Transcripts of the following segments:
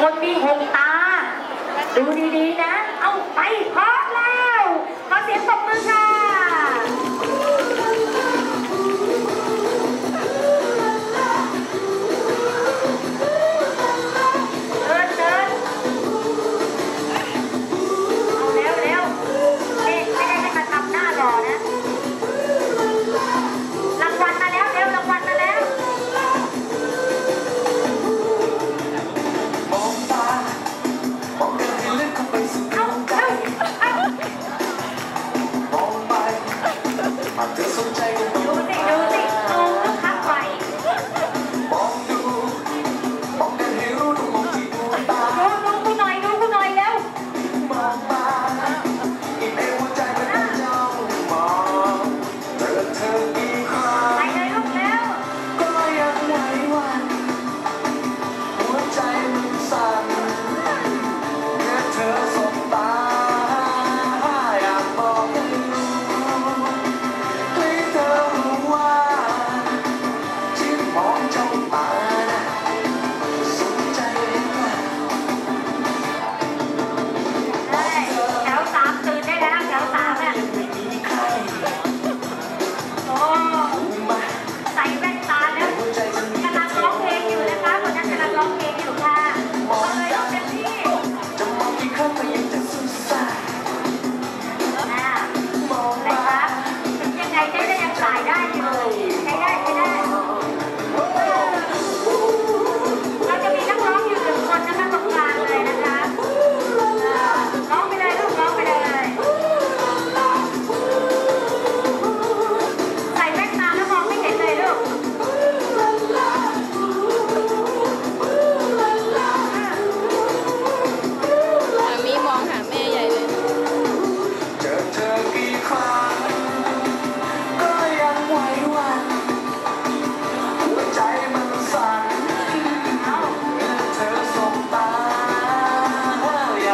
คนมีหงตา ดูดีๆนะ เอาไปพร้อ Sometimes.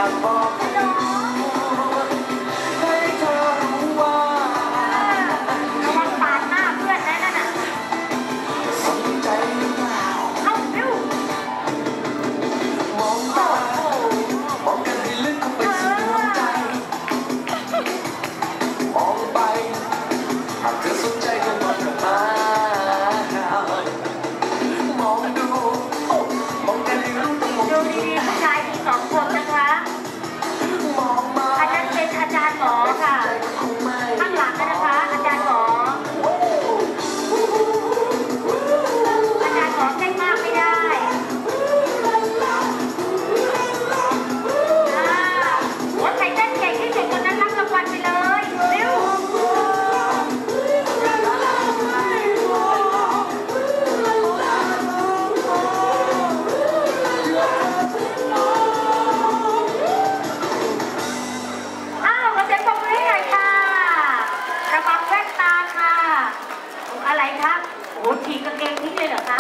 I'm โอ้ทีกกางเกงทิ้งเลยเหรอคะ